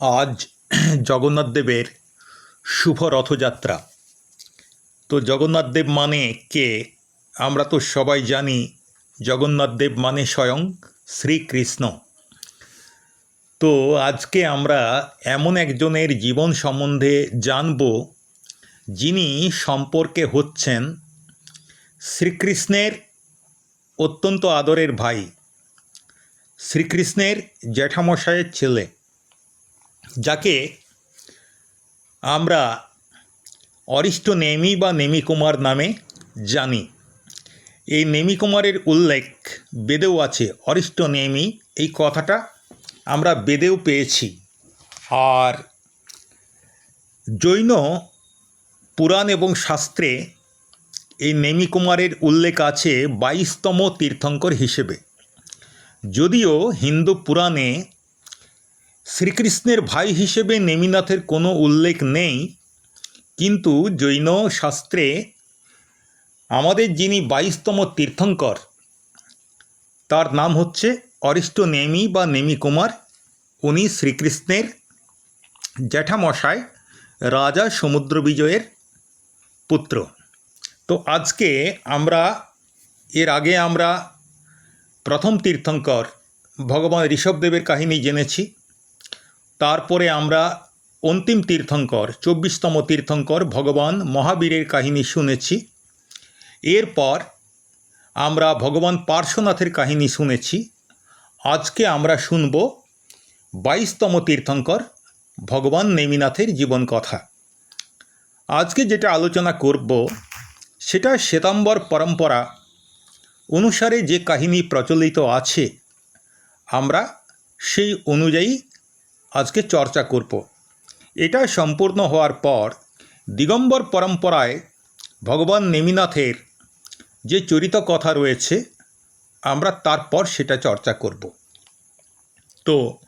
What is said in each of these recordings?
আজ জগন্নাথ দেবের শুভ রথযাত্রা। তো জগন্নাথ দেব মানে কে? আমরা তো সবাই জানি জগন্নাথ দেব মানে স্বয়ং শ্রীকৃষ্ণ। তো আজকে আমরা এমন একজনের জীবন সম্বন্ধে জানব যিনি সম্পর্কে হচ্ছেন শ্রীকৃষ্ণের অত্যন্ত আদরের ভাই, শ্রীকৃষ্ণের জ্যাঠামশায়ের ছেলে। যাকে আমরা অরিষ্ট নেমি বা নেমি কুমার নামে জানি। এই নেমি কুমারের উল্লেখ বেদেও আছে। অরিষ্ট নেমি, এই কথাটা আমরা বেদেও পেয়েছি। আর জৈন পুরাণ এবং শাস্ত্রে এই নেমি কুমারের উল্লেখ আছে বাইশতম তীর্থঙ্কর হিসেবে। যদিও হিন্দু পুরাণে শ্রীকৃষ্ণের ভাই হিসেবে নেমিনাথের কোনো উল্লেখ নেই, কিন্তু জৈন শাস্ত্রে আমাদের যিনি বাইশতম তীর্থঙ্কর, তার নাম হচ্ছে অরিষ্ট নেমি বা নেমি কুমার। উনি শ্রীকৃষ্ণের জ্যাঠামশায় রাজা সমুদ্র বিজয়ের পুত্র। তো আজকে আমরা, এর আগে আমরা প্রথম তীর্থঙ্কর ভগবান ঋষভদেবের কাহিনী জেনেছি। তারপরে আমরা অন্তিম তীর্থঙ্কর, চব্বিশতম তীর্থঙ্কর, ভগবান মহাবীরের কাহিনী শুনেছি। এরপর আমরা ভগবান পার্শ্বনাথের কাহিনী শুনেছি। আজকে আমরা শুনব বাইশতম তীর্থঙ্কর, ভগবান নেমিনাথের জীবন কথা। আজকে যেটা আলোচনা করব, সেটা শ্বেতাম্বর পরম্পরা অনুসারে যে কাহিনী প্রচলিত আছে, আমরা সেই অনুযায়ী আজকে চর্চা করব। এটা সম্পূর্ণ হওয়ার পর দিগম্বর পরম্পরায় ভগবান নেমিনাথের যে চরিত কথা রয়েছে, আমরা তারপর সেটা চর্চা করব। তো,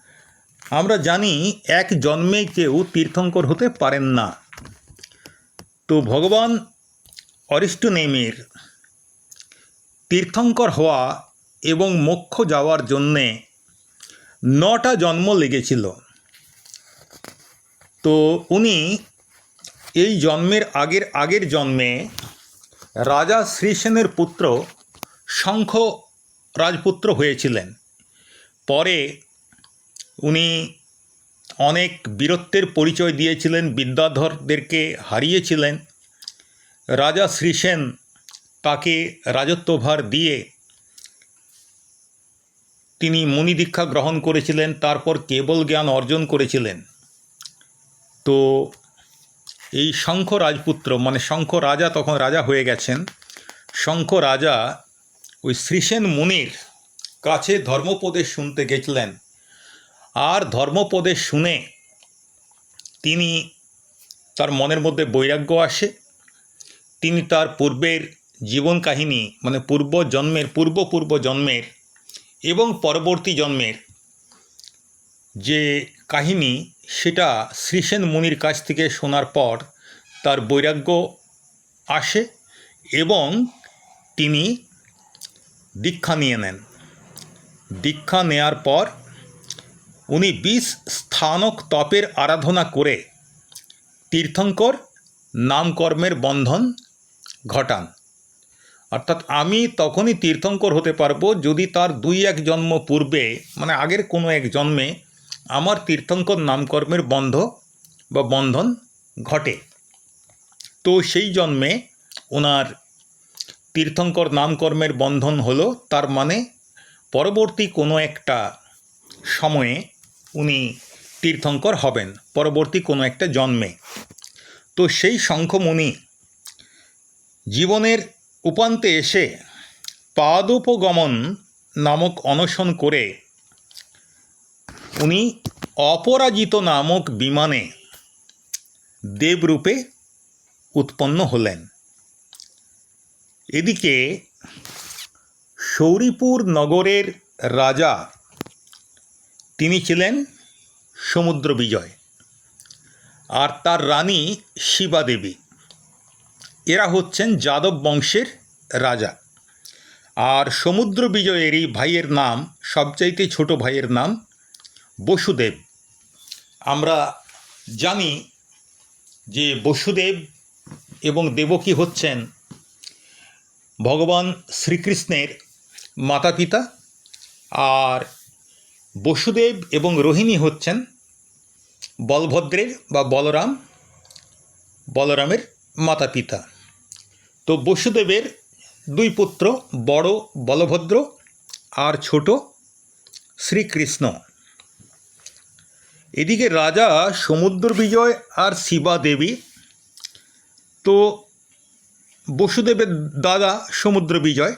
আমরা জানি এক জন্মে কেউ তীর্থঙ্কর হতে পারেন না। তো, ভগবান অরিষ্ট নেমির তীর্থঙ্কর হওয়া এবং মোক্ষ যাওয়ার জন্যে নটা জন্ম লেগেছিল। তো উনি এই জন্মের আগের আগের জন্মে রাজা শ্রীসেনের পুত্র শঙ্খ রাজপুত্র হয়েছিলেন। পরে উনি অনেক বীরত্বের পরিচয় দিয়েছিলেন, বিদ্যাধরদেরকে হারিয়েছিলেন। রাজা শ্রীসেন তাকে রাজত্বভার দিয়ে তিনি মুনি দীক্ষা গ্রহণ করেছিলেন, তারপর কেবল জ্ঞান অর্জন করেছিলেন। তো এই শঙ্খ রাজপুত্র মানে শঙ্খ রাজা তখন রাজা হয়ে গেছেন। শঙ্খ রাজা ওই শ্রীসেন মুনির কাছে ধর্মপদেশ শুনতে গেছিলেন। আর ধর্মপদেশ শুনে তিনি তার মনের মধ্যে বৈরাগ্য আসে। তিনি তার পূর্বের জীবন কাহিনী মানে পূর্ব জন্মের, পূর্ব পূর্ব জন্মের এবং পরবর্তী জন্মের যে কাহিনী সেটা শ্রীসেন মুনির কাছ থেকে শোনার পর তার বৈরাগ্য আসে এবং তিনি দীক্ষা নিয়ে নেন। দীক্ষা নেয়ার পর উনি বিশ স্থানক তপের আরাধনা করে তীর্থঙ্কর নামকর্মের বন্ধন ঘটান। অর্থাৎ আমি তখনই তীর্থঙ্কর হতে পারব যদি তার দুই এক জন্ম পূর্বে মানে আগের কোনো এক জন্মে আমার তীর্থঙ্কর নামকর্মের বন্ধ বা বন্ধন ঘটে। তো সেই জন্মে ওনার তীর্থঙ্কর নামকর্মের বন্ধন হলো, তার মানে পরবর্তী কোনো একটা সময়ে উনি তীর্থঙ্কর হবেন, পরবর্তী কোনো একটা জন্মে। তো সেই শঙ্খমুনি জীবনের উপান্তে এসে পাদোপগমন নামক অনশন করে উনি অপরাজিত নামক বিমানে দেবরূপে উৎপন্ন হলেন। এদিকে সৌরিপুর নগরের রাজা তিনি ছিলেন সমুদ্র বিজয় আর তার রানী শিবা দেবী এরা হচ্ছেন যাদব বংশের রাজা। আর সমুদ্র বিজয়েরই ভাইয়ের নাম, সবচাইতে ছোট ভাইয়ের নাম বসুদেব। আমরা জানি যে বসুদেব এবং দেবকী হচ্ছেন ভগবান শ্রীকৃষ্ণের মাতা পিতা আর বসুদেব এবং রোহিণী হচ্ছেন বলভদ্রের বা বলরাম, বলরামের মাতা পিতা তো বসুদেবের দুই পুত্র বড় বলভদ্র আর ছোট শ্রীকৃষ্ণ। এদিকে রাজা সমুদ্র বিজয় আর শিবা দেবী। তো বসুদেবের দাদা সমুদ্র বিজয়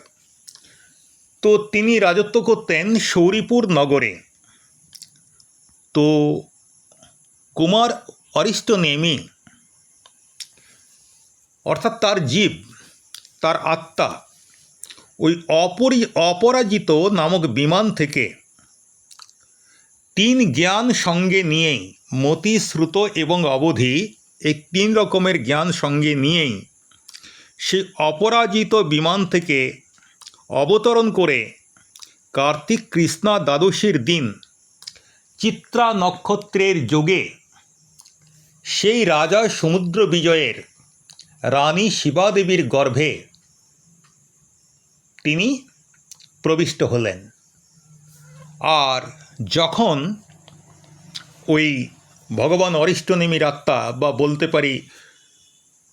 তো তিনি রাজত্ব করতেন শৌরিপুর নগরে। তো কুমার অরিষ্ট নেমি, অর্থাৎ তার জীব, তার আত্মা, ওই অপরি, অপরাজিত নামক বিমান থেকে তিন জ্ঞান সঙ্গে নিয়েই, মতি, শ্রুত এবং অবধি, এই তিন রকমের জ্ঞান সঙ্গে নিয়েই সে অপরাজিত বিমান থেকে অবতরণ করে কার্তিক কৃষ্ণা দ্বাদশীর দিন, চিত্রা নক্ষত্রের যোগে সেই রাজা সমুদ্র বিজয়ের রানী শিবাদেবীর গর্ভে তিনি প্রবিষ্ট হলেন। আর যখন ওই ভগবান অরিষ্টনেমির আত্মা বা বলতে পারি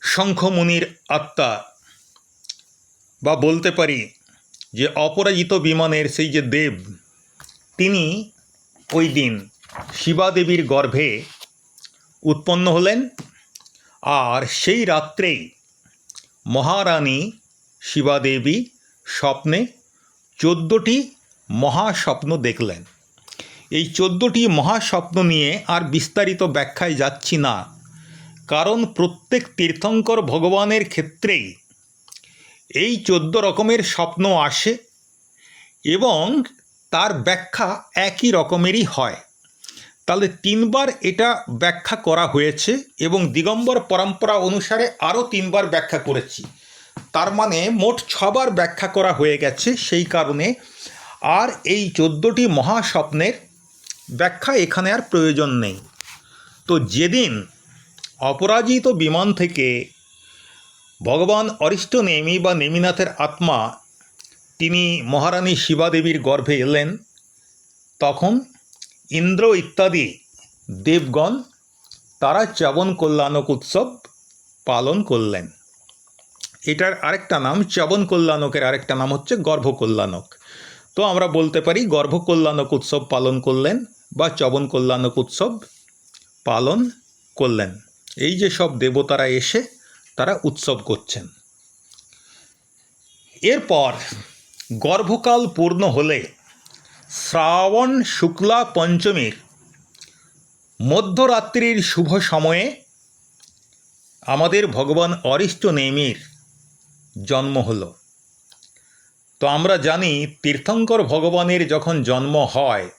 শঙ্খমুনির আত্মা বা বলতে পারি যে অপরাজিত বিমানের সেই যে দেব, তিনি ওই দিন শিবাদেবীর গর্ভে উৎপন্ন হলেন আর সেই রাত্রেই মহারানী শিবাদেবী স্বপ্নে চোদ্দোটি মহাস্বপ্ন দেখলেন। এই চোদ্দোটি মহাস্বপ্ন নিয়ে আর বিস্তারিত ব্যাখ্যায় যাচ্ছি না। কারণ প্রত্যেক তীর্থঙ্কর ভগবানের ক্ষেত্রেই এই চোদ্দ রকমের স্বপ্ন আসে এবং তার ব্যাখ্যা একই রকমেরই হয়। তাহলে তিনবার এটা ব্যাখ্যা করা হয়েছে এবং দিগম্বর পরম্পরা অনুসারে আরও তিনবার ব্যাখ্যা করেছি। তার মানে মোট ছবার ব্যাখ্যা করা হয়ে গেছে সেই কারণে। আর এই চোদ্দোটি মহাস্বপ্নের ব্যাখ্যা এখানে আর প্রয়োজন নেই। তো যেদিন অপরাজিত বিমান থেকে ভগবান অরিষ্ট নেমি বা নেমিনাথের আত্মা তিনি মহারানী শিবাদেবীর গর্ভে এলেন, তখন ইন্দ্র ইত্যাদি দেবগণ তারা চবন কল্যাণক উৎসব পালন করলেন। এটার আরেকটা নাম চবন কল্যাণকের আরেকটা নাম হচ্ছে গর্ভ কল্যাণক তো আমরা বলতে পারি গর্ভকল্যাণক উৎসব পালন করলেন বা চবন কল্যাণক উৎসব পালন করলেন। এই যে সব দেবতারা এসে তারা উৎসব করছেন। এরপর গর্ভকাল পূর্ণ হলে শ্রাবণ শুক্লা পঞ্চমীর মধ্যরাত্রির শুভ সময়ে আমাদের ভগবান অরিষ্ট নেমির জন্ম হলো। তো আমরা জানি তীর্থঙ্কর ভগবানের যখন জন্ম হয়,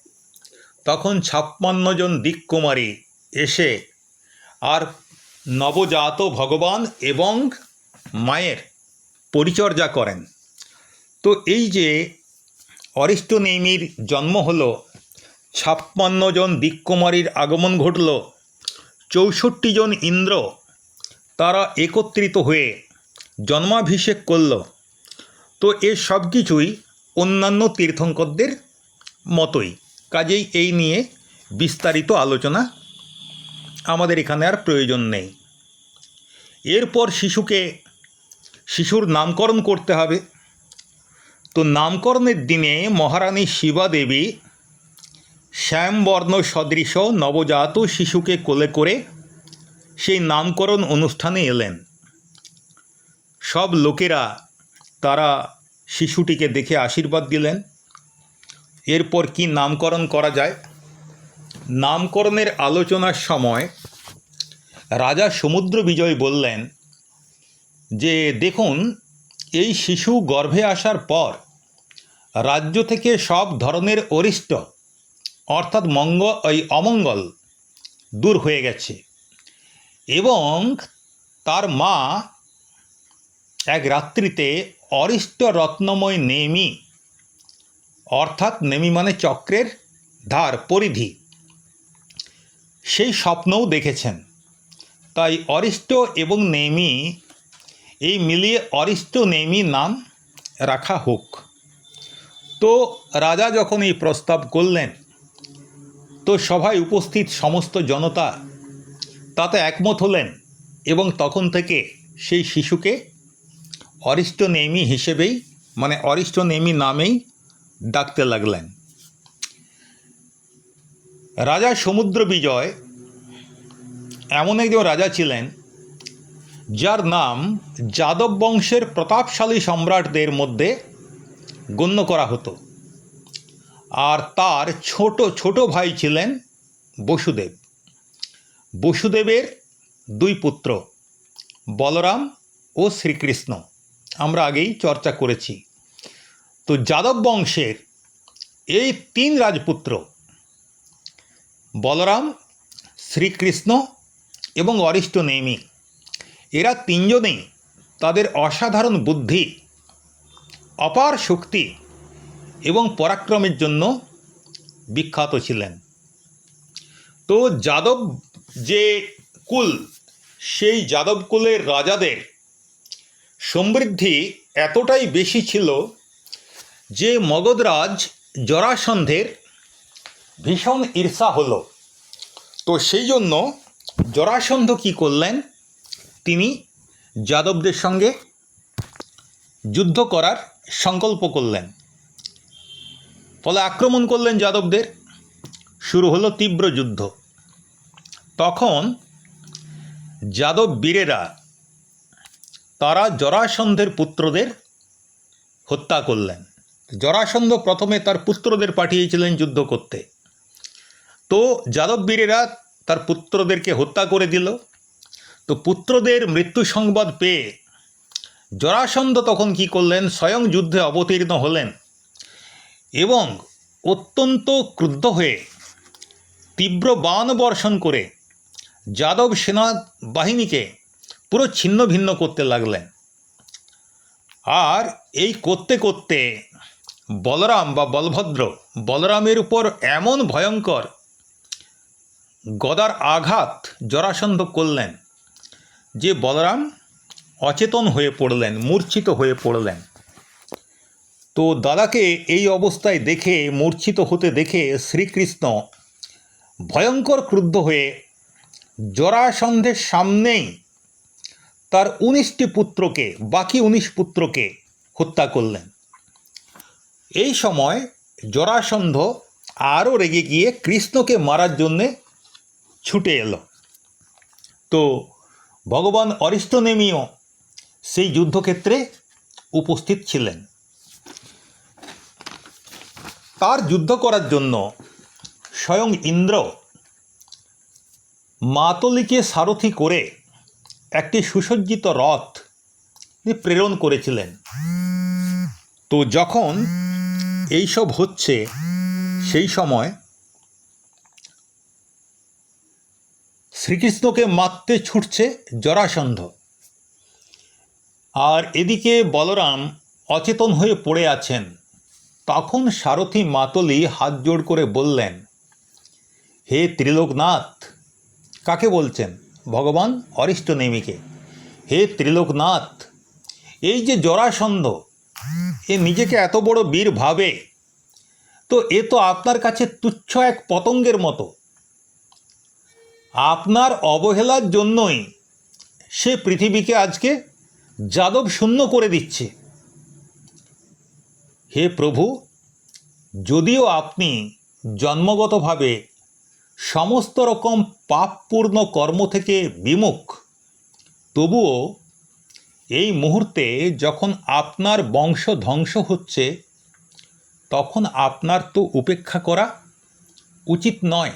তখন ছাপ্পান্ন জন দিককুমারী এসে আর নবজাত ভগবান এবং মায়ের পরিচর্যা করেন। তো এই যে অরিষ্ট নেমির জন্ম হলো, ছাপ্পান্ন জন দিককুমারীর আগমন ঘটল, চৌষট্টি জন ইন্দ্র তারা একত্রিত হয়ে জন্মাভিষেক করল। তো এ সব কিছুই অন্যান্য তীর্থঙ্করদের মতোই। কাজেই এই নিয়ে বিস্তারিত আলোচনা আমাদের এখানে আর প্রয়োজন নেই। এরপর শিশুকে, শিশুর নামকরণ করতে হবে। তো নামকরণের দিনে মহারানী শিবা দেবী শ্যামবর্ণ সদৃশ নবজাত শিশুকে কোলে করে সেই নামকরণ অনুষ্ঠানে এলেন। সব লোকেরা তারা শিশুটিকে দেখে আশীর্বাদ দিলেন। এরপর কি নামকরণ করা যায়? নামকরণের আলোচনার সময় রাজা সমুদ্র বিজয় বললেন যে, দেখুন, এই শিশু গর্ভে আসার পর রাজ্য থেকে সব ধরনের অরিষ্ট, অর্থাৎ মঙ্গ ওই অমঙ্গল দূর হয়ে গেছে এবং তার মা এক রাত্রিতে অরিষ্ট রত্নময় নেমি, অর্থাৎ নেমি মানে চক্রের ধার পরিধি, সেই স্বপ্নও দেখেছেন। তাই অরিষ্ট এবং নেমি, এই মিলিয়ে অরিষ্ট নেমি নাম রাখা হোক। তো রাজা যখন এই প্রস্তাব করলেন, তো সভায় উপস্থিত সমস্ত জনতা তাতে একমত হলেন এবং তখন থেকে সেই শিশুকে অরিষ্ট নেমি হিসেবেই মানে অরিষ্ট নেমি নামেই ডাকতে লাগলেন। রাজা সমুদ্র বিজয় এমন একজন রাজা ছিলেন, যার নাম যাদব বংশের প্রতাপশালী সম্রাটদের মধ্যে গণ্য করা হতো। আর তার ছোট ছোট ভাই ছিলেন বসুদেব। বসুদেবের দুই পুত্র, বলরাম ও শ্রীকৃষ্ণ। আমরা আগেই চর্চা করেছি। তো যাদব বংশের এই তিন রাজপুত্র বলরাম, শ্রীকৃষ্ণ এবং অরিষ্ট নেমি, এরা তিনজনেই তাদের অসাধারণ বুদ্ধি, অপার শক্তি এবং পরাক্রমের জন্য বিখ্যাত ছিলেন। তো যাদব যে কুল, সেই যাদব কুলের রাজাদের সমৃদ্ধি এতটাই বেশি ছিল যে মগধরাজ জরাসন্ধের ভীষণ ঈর্ষা হলো। তো সেই জন্য জরাসন্ধ কি করলেন? তিনি যাদবদের সঙ্গে যুদ্ধ করার সংকল্প করলেন। ফলে আক্রমণ করলেন যাদবদের। শুরু হলো তীব্র যুদ্ধ। তখন যাদব বীরেরা তারা জরাসন্ধের পুত্রদের হত্যা করলেন। জরাসন্ধ প্রথমে তার পুত্রদের পাঠিয়েছিলেন যুদ্ধ করতে। তো যাদব বীরেরা তার পুত্রদেরকে হত্যা করে দিল। তো পুত্রদের মৃত্যু সংবাদ পেয়ে জরাসন্ধ তখন কি করলেন? স্বয়ং যুদ্ধে অবতীর্ণ হলেন এবং অত্যন্ত ক্রুদ্ধ হয়ে তীব্র বাণ বর্ষণ করে যাদব সেনা বাহিনীকে পুরো ছিন্ন ভিন্ন করতে লাগলেন। আর এই করতে করতে বলরাম বা বলভদ্র, বলরামের উপর এমন ভয়ঙ্কর গদার আঘাত জরাসন্ধ করলেন যে বলরাম অচেতন হয়ে পড়লেন, মূর্ছিত হয়ে পড়লেন। তো দাদাকে এই অবস্থায় দেখে, মূর্ছিত হতে দেখে শ্রীকৃষ্ণ ভয়ঙ্কর ক্রুদ্ধ হয়ে জরাসন্ধের সামনেই তার উনিশটি পুত্রকে, বাকি উনিশ পুত্রকে হত্যা করলেন। এই সময় জরাসন্ধ আরও রেগে গিয়ে কৃষ্ণকে মারার জন্যে ছুটে এলো। তো ভগবান অরিষ্টনেমিও সেই যুদ্ধক্ষেত্রে উপস্থিত ছিলেন। তার যুদ্ধ করার জন্য স্বয়ং ইন্দ্র মাতলিকে সারথি করে একটি সুসজ্জিত রথ তিনি প্রেরণ করেছিলেন। তো যখন এইসব হচ্ছে, সেই সময় শ্রীকৃষ্ণকে মারতে ছুটছে জরাসন্ধ। আর এদিকে বলরাম অচেতন হয়ে পড়ে আছেন। তখন সারথি মাতলি হাত জোড় করে বললেন, হে ত্রিলোকনাথ, কাকে বলছেন? ভগবান অরিষ্ট নেমিকে। হে ত্রিলোকনাথ, এই যে জরাসন্ধ, এ নিজেকে এত বড় বীর ভাবে, তো এ তো আপনার কাছে তুচ্ছ এক পতঙ্গের মতো। আপনার অবহেলার জন্যই সে পৃথিবীকে আজকে যাদব শূন্য করে দিচ্ছে। হে প্রভু, যদিও আপনি জন্মগতভাবে সমস্ত রকম পাপপূর্ণ কর্ম থেকে বিমুখ। তবুও এই মুহূর্তে যখন আপনার বংশ ধ্বংস হচ্ছে, তখন আপনার তো উপেক্ষা করা উচিত নয়।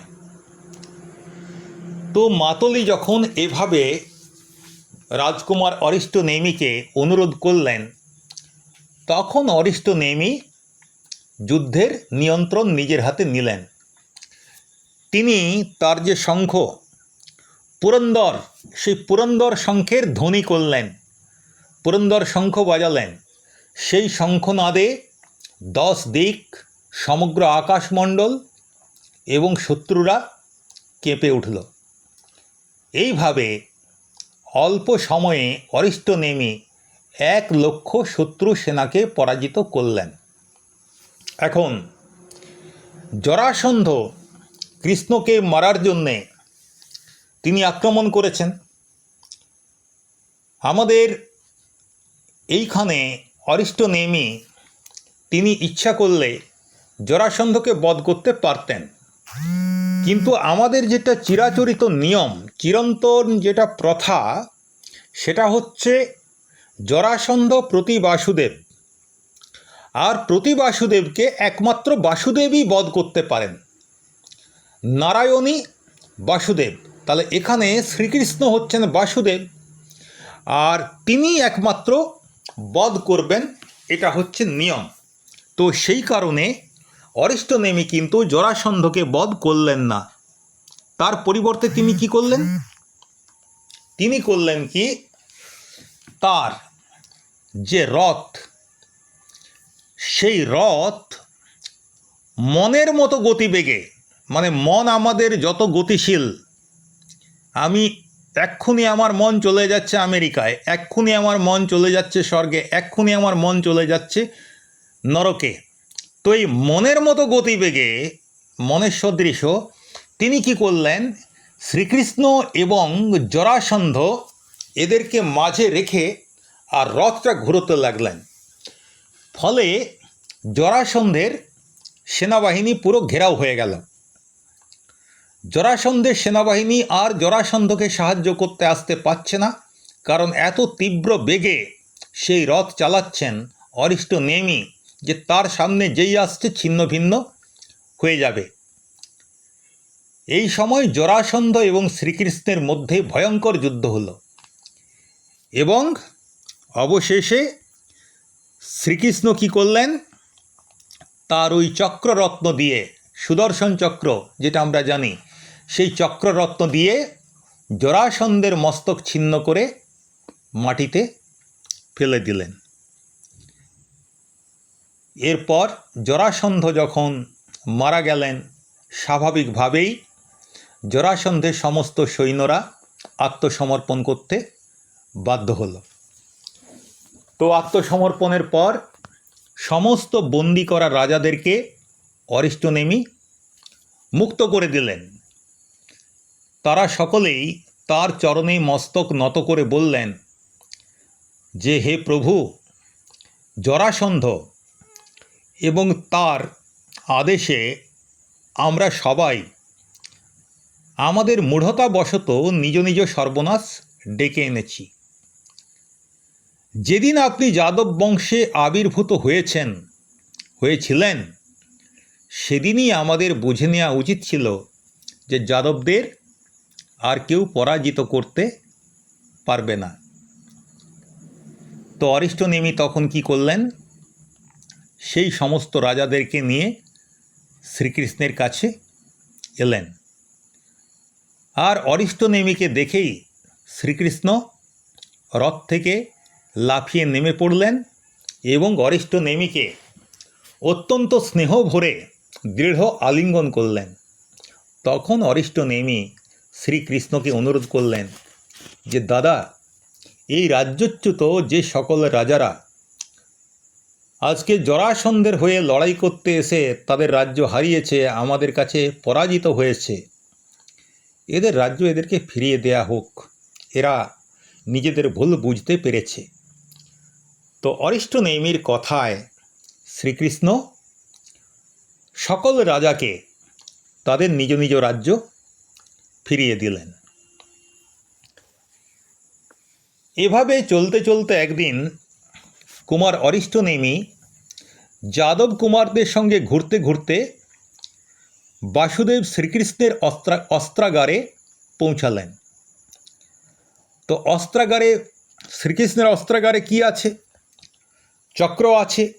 তো মাতলি যখন এভাবে রাজকুমার অরিষ্ট নেমিকে অনুরোধ করলেন, তখন অরিষ্ট নেমি যুদ্ধের নিয়ন্ত্রণ নিজের হাতে নিলেন। তিনি তার যে শঙ্খ, পুরন্দর, সেই পুরন্দর শঙ্খের ধ্বনি করলেন, পুরন্দর শঙ্খ বাজালেন। সেই শঙ্খনাদে দশ দিক সমগ্র আকাশমণ্ডল এবং শত্রুরা কেঁপে উঠল। এইভাবে অল্প সময়ে অরিষ্ট নেমে এক লক্ষ শত্রু সেনাকে পরাজিত করলেন। এখন জরাসন্ধ কৃষ্ণকে মারার জন্যে তিনি আক্রমণ করেছেন। আমাদের এইখানে অরিষ্ট নেমি তিনি ইচ্ছা করলে জরাসন্ধকে বধ করতে পারতেন। কিন্তু আমাদের যেটা চিরাচরিত নিয়ম, চিরন্তন যেটা প্রথা, সেটা হচ্ছে জরাসন্ধ প্রতি বাসুদেব। আর প্রতি বাসুদেবকে একমাত্র বাসুদেবই বধ করতে পারেন। নারায়ণী বাসুদেব। তাহলে এখানে শ্রীকৃষ্ণ হচ্ছেন বাসুদেব। আর তিনি একমাত্র বধ করবেন, এটা হচ্ছে নিয়ম। তো সেই কারণে অরিষ্টনেমি কিন্তু জরাসন্ধকে বধ করলেন না। তার পরিবর্তে তিনি কি করলেন? তিনি করলেন কি? তার যে রথ, সেই রথ মনের মতো গতিবেগে মানে মন আমাদের যত গতিশীল, আমি এক্ষুনি আমার মন চলে যাচ্ছে আমেরিকায়, এক্ষুনি আমার মন চলে যাচ্ছে স্বর্গে, এক্ষুনি আমার মন চলে যাচ্ছে নরকে। তো এই মনের মতো গতিবেগে, মনের সদৃশ, তিনি কি করলেন? শ্রীকৃষ্ণ এবং জরাসন্ধ এদেরকে মাঝে রেখে আর রথটা ঘুরোতে লাগলেন। ফলে জরাসন্ধের সেনাবাহিনী পুরো ঘেরাও হয়ে গেল। জরাসন্ধের সেনাবাহিনী আর জরাসন্ধকে সাহায্য করতে আসতে পারছে না, কারণ এত তীব্র বেগে সেই রথ চালাচ্ছেন অরিষ্ট নেমি যে তার সামনে যেই আসছে ছিন্ন ভিন্ন হয়ে যাবে। এই সময় জরাসন্ধ এবং শ্রীকৃষ্ণের মধ্যে ভয়ঙ্কর যুদ্ধ হলো এবং অবশেষে শ্রীকৃষ্ণ কি করলেন? তার ওই চক্ররত্ন দিয়ে, সুদর্শন চক্র, যেটা আমরা জানি সেই চক্ররত্ন দিয়ে জরাসন্ধের মস্তক ছিন্ন করে মাটিতে ফেলে দিলেন। এরপর জরাসন্ধ যখন মারা গেলেন, স্বাভাবিকভাবেই জরাসন্ধের সমস্ত সৈন্যরা আত্মসমর্পণ করতে বাধ্য হলো। তো আত্মসমর্পণের পর সমস্ত বন্দি করা রাজাদেরকে অরিষ্টনেমি মুক্ত করে দিলেন। তারা সকলেই তার চরণে মস্তক নত করে বললেন, যে হে প্রভু, জরাসন্ধ এবং তার আদেশে আমরা সবাই আমাদের মূঢ়তাবশত নিজ নিজ সর্বনাশ ডেকে এনেছি। যেদিন আপনি যাদব বংশে আবির্ভূত হয়েছেন, হয়েছিলেন, সেদিনই আমাদের বুঝে নেওয়া উচিত ছিল যে যাদবদের আর কেউ পরাজিত করতে পারবে না। তো অরিষ্টনেমি তখন কি করলেন? সেই সমস্ত রাজাদেরকে নিয়ে শ্রীকৃষ্ণের কাছে এলেন। আর অরিষ্টনেমিকে দেখেই শ্রীকৃষ্ণ রথ থেকে লাফিয়ে নেমে পড়লেন এবং অরিষ্টনেমিকে অত্যন্ত স্নেহ ভরে দৃঢ় আলিঙ্গন করলেন। তখন অরিষ্টনেমি শ্রীকৃষ্ণকে অনুরোধ করলেন যে, দাদা, এই রাজ্যচ্যুত যে সকল রাজারা আজকে জরাসন্ধের হয়ে লড়াই করতে এসে তাদের রাজ্য হারিয়েছে, আমাদের কাছে পরাজিত হয়েছে, এদের রাজ্য এদেরকে ফিরিয়ে দেয়া হোক। এরা নিজেদের ভুল বুঝতে পেরেছে। তো অরিষ্ট নেইমির কথায় শ্রীকৃষ্ণ সকল রাজাকে তাদের নিজ নিজ রাজ্য ফিরিয়ে দিলেন। এভাবে চলতে চলতে একদিন কুমার অরিষ্ট নেমি যাদব কুমারদের সঙ্গে ঘুরতে ঘুরতে বাসুদেব শ্রীকৃষ্ণের অস্ত্রা, অস্ত্রাগারে পৌঁছালেন। তো অস্ত্রাগারে, শ্রীকৃষ্ণের অস্ত্রাগারে কি আছে? চক্র আছে,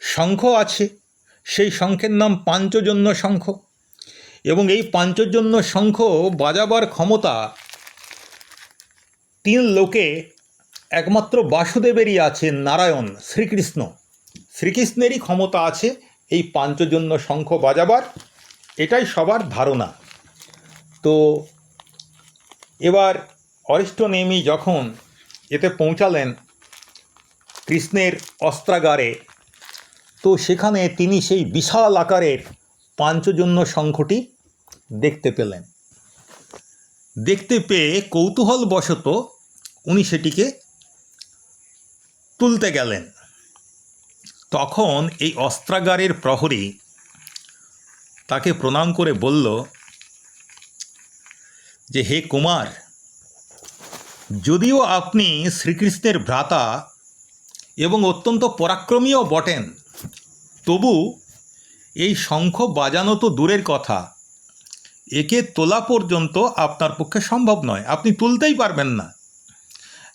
শঙ্খ আছে, সেই শঙ্খের নাম পাঞ্চজন্য শঙ্খ। এবং এই পাঞ্চজন্য শঙ্খ বাজাবার ক্ষমতা তিন লোকে একমাত্র বাসুদেবেরই আছে নারায়ণ, শ্রীকৃষ্ণ। শ্রীকৃষ্ণেরই ক্ষমতা আছে এই পাঞ্চজন্য শঙ্খ বাজাবার। এটাই সবার ধারণা। তো এবার এবার অরিষ্টনেমি যখন এতে পৌঁছালেন কৃষ্ণের অস্ত্রাগারে, তো সেখানে তিনি সেই বিশাল আকারের পাঞ্চজন্য শঙ্খটি দেখতে পেলেন। দেখতে পেয়ে কৌতূহলবশত উনি সেটিকে তুলতে গেলেন। তখন এই অস্ত্রাগারের প্রহরী তাকে প্রণাম করে বলল, যে হে কুমার, যদিও আপনি শ্রীকৃষ্ণের ভ্রাতা এবং অত্যন্ত পরাক্রমীও বটেন, তবু এই শঙ্খ বাজানো তো দূরের কথা। একে তোলা পর্যন্ত আপনার পক্ষে সম্ভব নয়। আপনি তুলতেই পারবেন না।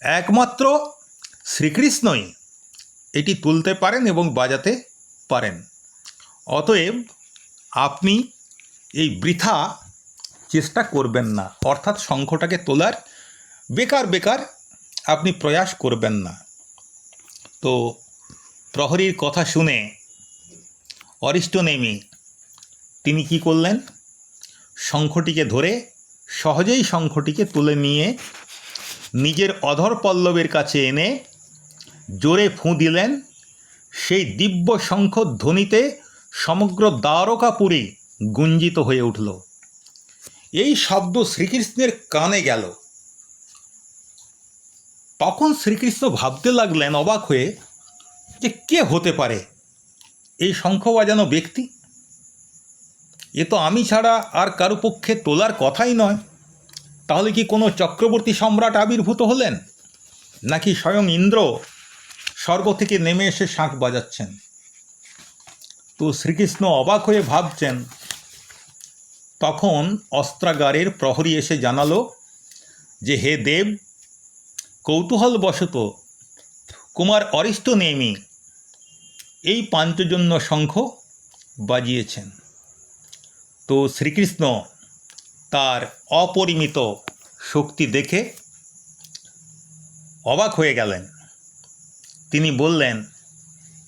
একমাত্র শ্রীকৃষ্ণই এটি তুলতে পারেন এবং বাজাতে পারেন। অতএব আপনি এই বৃথা চেষ্টা করবেন না। অর্থাৎ শঙ্খটাকে তোলার বেকার বেকার আপনি প্রয়াস করবেন না। তো প্রহরীর কথা শুনে অরিষ্টনেমি তিনি কি করলেন? শঙ্খটিকে ধরে সহজেই শঙ্খটিকে তুলে নিয়ে নিজের অধর পল্লবের কাছে এনে জোরে ফুঁ দিলেন। সেই দিব্য শঙ্খ ধ্বনিতে সমগ্র দ্বারকাপুরী গুঞ্জিত হয়ে উঠল। এই শব্দ শ্রীকৃষ্ণের কানে গেল। তখন শ্রীকৃষ্ণ ভাবতে লাগলেন, অবাক হয়ে, যে কে হতে পারে? এই শঙ্খ বাজানো ব্যক্তি? এ তো আমি ছাড়া আর কারও পক্ষে তোলার কথাই নয়। তাহলে কি কোনো চক্রবর্তী সম্রাট আবির্ভূত হলেন? নাকি স্বয়ং ইন্দ্র স্বর্গ থেকে নেমে এসে শাঁখ বাজাচ্ছেন? তো শ্রীকৃষ্ণ অবাক হয়ে ভাবছেন, তখন অস্ত্রাগারের প্রহরী এসে জানালো যে, হে দেব, কৌতূহলবশত কুমার অরিষ্ট নেমি এই পাঞ্চজন্য শঙ্খ বাজিয়েছেন। তো শ্রীকৃষ্ণ তার অপরিমিত শক্তি দেখে অবাক হয়ে গেলেন। তিনি বললেন,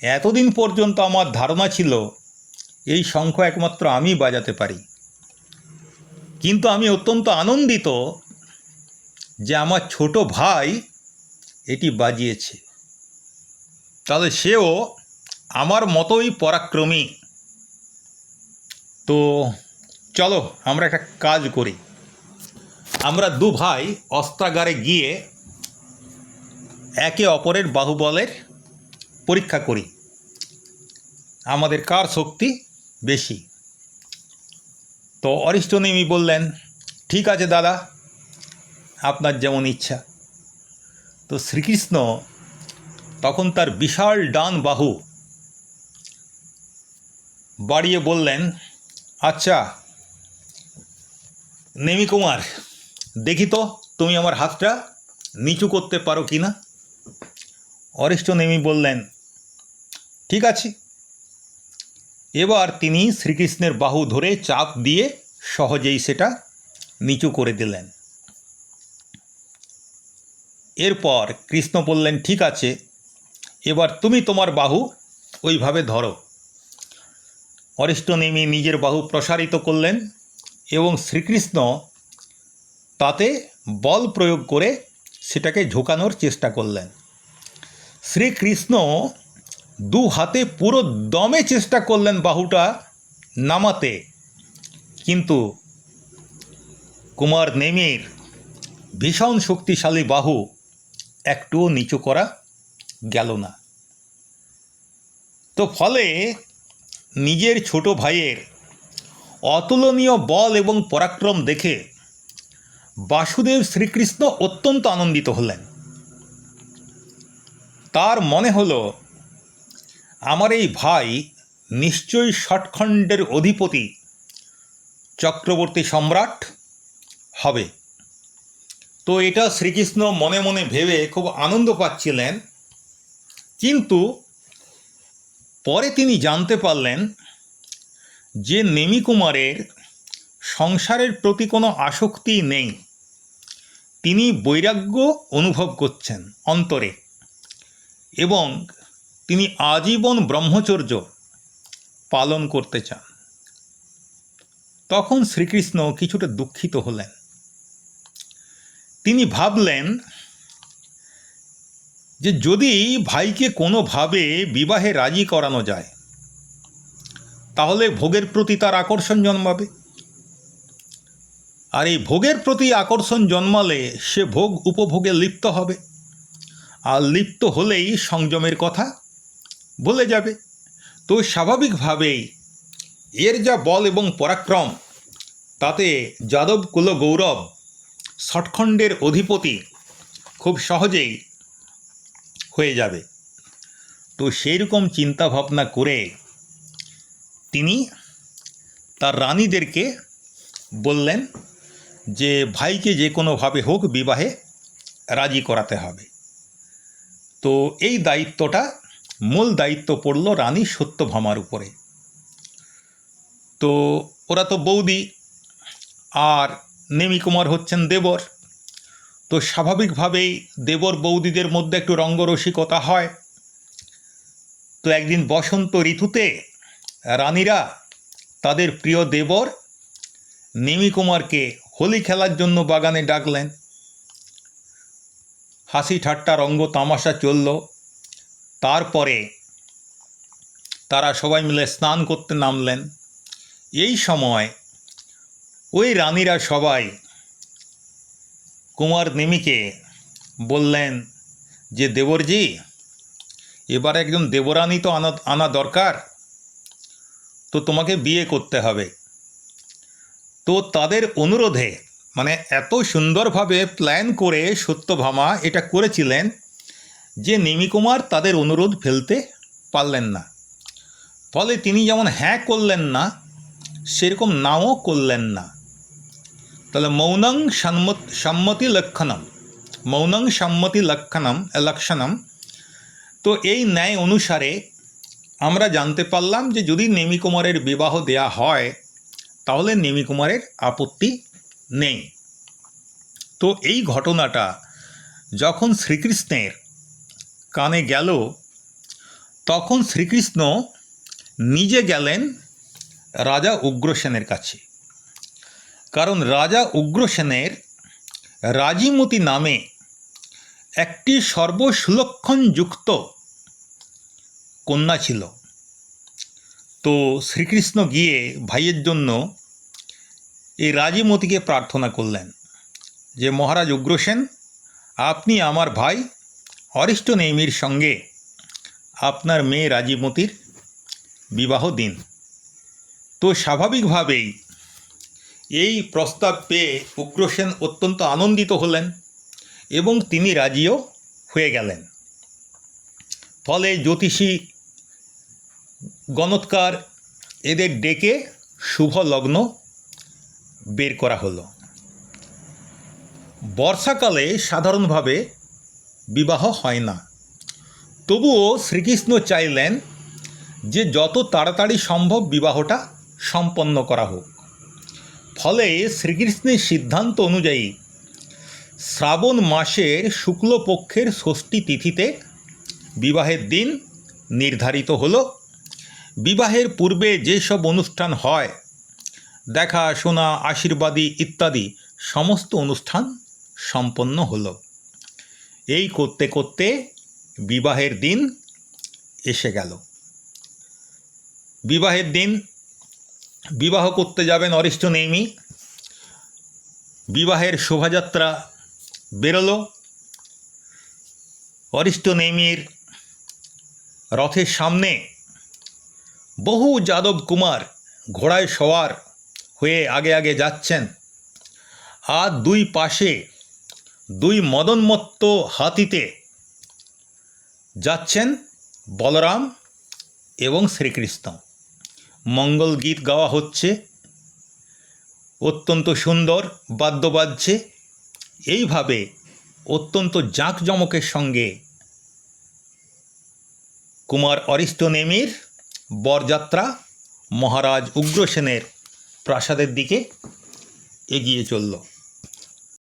এতদিন পর্যন্ত আমার ধারণা ছিল এই শঙ্খ একমাত্র আমি বাজাতে পারি। কিন্তু আমি অত্যন্ত আনন্দিত যে আমার ছোট ভাই এটি বাজিয়েছে। তাহলে সেও আমার মতোই পরাক্রমী। তো চলো আমরা একটা কাজ করি। আমরা দু ভাই অস্ত্রাগারে গিয়ে একে অপরের বাহুবলের পরীক্ষা করি। আমাদের কার শক্তি বেশি? তো অরিষ্টনেমি বললেন, ঠিক আছে দাদা, আপনার যেমন ইচ্ছা। তো শ্রীকৃষ্ণ তখন তার বিশাল ডান বাহু বাড়িয়ে বললেন আচ্ছা নেমি কুমার, দেখি তো তুমি আমার হাতটা নিচু করতে পারো কি না? অরিষ্ট নেমি বললেন, ঠিক আছে। এবার তিনি শ্রীকৃষ্ণের বাহু ধরে চাপ দিয়ে সহজেই সেটা নিচু করে দিলেন। এরপর কৃষ্ণ বললেন, ঠিক আছে, এবার তুমি তোমার বাহু ওইভাবে ধরো। অরিষ্টনেমি নিজের বাহু প্রসারিত করলেন এবং শ্রীকৃষ্ণ তাতে বল প্রয়োগ করে সেটাকে ঝোকানোর চেষ্টা করলেন। শ্রীকৃষ্ণ দু হাতে পুরো দমে চেষ্টা করলেন বাহুটা নামাতে। কিন্তু কুমার নেমির ভীষণ শক্তিশালী বাহু একটুও নিচু করা গেল না। তো ফলে নিজের ছোট ভাইয়ের অতুলনীয় বল এবং পরাক্রম দেখে বাসুদেব শ্রীকৃষ্ণ অত্যন্ত আনন্দিত হলেন। তার মনে হলো, আমার এই ভাই নিশ্চয়ই ষটখণ্ডের অধিপতি, চক্রবর্তী সম্রাট হবে। তো এটা শ্রীকৃষ্ণ মনে মনে ভেবে খুব আনন্দ পাচ্ছিলেন। কিন্তু পরে তিনি জানতে পারলেন যে নেমিকুমারের সংসারের প্রতি কোনো আসক্তি নেই। তিনি বৈরাগ্য অনুভব করছেন অন্তরে এবং তিনি আজীবন ব্রহ্মচর্য পালন করতে চান। তখন শ্রীকৃষ্ণ কিছুটা দুঃখিত হলেন। তিনি ভাবলেন যে যদি ভাইকে কোনোভাবে বিবাহে রাজি করানো যায়, তাহলে ভোগের প্রতি তার আকর্ষণ জন্মাবে। আর এই ভোগের প্রতি আকর্ষণ জন্মালে সে ভোগ উপভোগে লিপ্ত হবে। আর লিপ্ত হলেই সংযমের কথা বলে যাবে। তো স্বাভাবিকভাবেই এর যা বল এবং পরাক্রম, তাতে যাদব কুল গৌরব ষটখণ্ডের অধিপতি খুব সহজেই হয়ে যাবে। তো সেই রকম চিন্তাভাবনা করে তিনি তার রানীদেরকে বললেন যে, ভাইকে যে কোনোভাবে হোক বিবাহে রাজি করাতে হবে। তো এই দায়িত্বটা, মূল দায়িত্ব পড়ল রানী সত্যভামার উপরে। তো ওরা তো বৌদি, আর নেমিকুমার হচ্ছেন দেবর। তো স্বাভাবিকভাবেই দেবর বৌদিদের মধ্যে একটু রঙ্গরসিকতা হয়। তো একদিন বসন্ত ঋতুতে রানীরা তাদের প্রিয় দেবর নেমিকুমারকে হোলি খেলার জন্য বাগানে ডাকলেন। হাসি ঠাট্টা রঙ্গ তামাশা চলল। তারপরে তারা সবাই মিলে স্নান করতে নামলেন। এই সময় ওই রানীরা সবাই কুমার নেমিকে বললেন, যে দেবরজি, এবার একজন দেবরানী তো আনা আনা দরকার। তো তোমাকে বিয়ে করতে হবে। তো তাদের অনুরোধে মানে এত সুন্দরভাবে প্ল্যান করে সত্যভামা এটা করেছিলেন যে নেমিকুমার তাদের অনুরোধ ফেলতে পারলেন না। ফলে তিনি যেমন হ্যাঁ করলেন না, সেরকম নাও করলেন না। তাহলে মৌনং সম্মত লক্ষণম। মৌনং সম্মতি লক্ষণম লক্ষণম। তো এই ন্যায় অনুসারে আমরা জানতে পারলাম যে যদি নেমিকুমারের বিবাহ দেয়া হয়, তাহলে নেমিকুমারের আপত্তি নেই। তো এই ঘটনাটা যখন শ্রীকৃষ্ণের কানে গেল, তখন শ্রীকৃষ্ণ নিজে গেলেন রাজা উগ্রসেনের কাছে। কারণ রাজা উগ্রসেনের রাজিমতি নামে একটি সর্বসুলক্ষণযুক্ত কন্যা ছিল। তো শ্রীকৃষ্ণ গিয়ে ভাইয়ের জন্য এই রাজিমতিকে প্রার্থনা করলেন যে, মহারাজ উগ্রসেন, আপনি আমার ভাই অরিষ্ট নেমির সঙ্গে আপনার মেয়ে রাজিমতির বিবাহ দিন। তো স্বাভাবিকভাবেই এই প্রস্তাব পেয়ে উগ্রসেন অত্যন্ত আনন্দিত হলেন এবং তিনি রাজিও হয়ে গেলেন। ফলে জ্যোতিষী গণৎকার এদের ডেকে শুভ লগ্ন বের করা হলো। বর্ষাকালে সাধারণভাবে বিবাহ হয় না। তবুও শ্রীকৃষ্ণ চাইলেন যে যত তাড়াতাড়ি সম্ভব বিবাহটা সম্পন্ন করা হোক। ফলে শ্রীকৃষ্ণের সিদ্ধান্ত অনুযায়ী শ্রাবণ মাসের শুক্লপক্ষের ষষ্ঠী তিথিতে বিবাহের দিন নির্ধারিত হলো। বিবাহের পূর্বে যেসব অনুষ্ঠান হয়, দেখা, শোনা, আশীর্বাদী ইত্যাদি, সমস্ত অনুষ্ঠান সম্পন্ন হলো। এই করতে করতে বিবাহের দিন এসে গেল। বিবাহের দিন বিবাহ করতে যাবেন অরিষ্ট নেমি বিবাহের শোভাযাত্রা বেরোলো। অরিষ্ট নেমির রথের সামনে বহু যাদব কুমার ঘোড়ায় সওয়ার হয়ে আগে আগে যাচ্ছেন। আর দুই পাশে দুই মদনমত্ত হাতিতে যাচ্ছেন বলরাম এবং শ্রীকৃষ্ণ। মঙ্গল গীত গাওয়া হচ্ছে। অত্যন্ত সুন্দর বাদ্য বাজছে এইভাবে অত্যন্ত জাঁকজমকের সঙ্গে কুমার অরিষ্ট নেমির বরযাত্রা, মহারাজ উগ্রসেনের প্রাসাদের দিকে এগিয়ে চলল।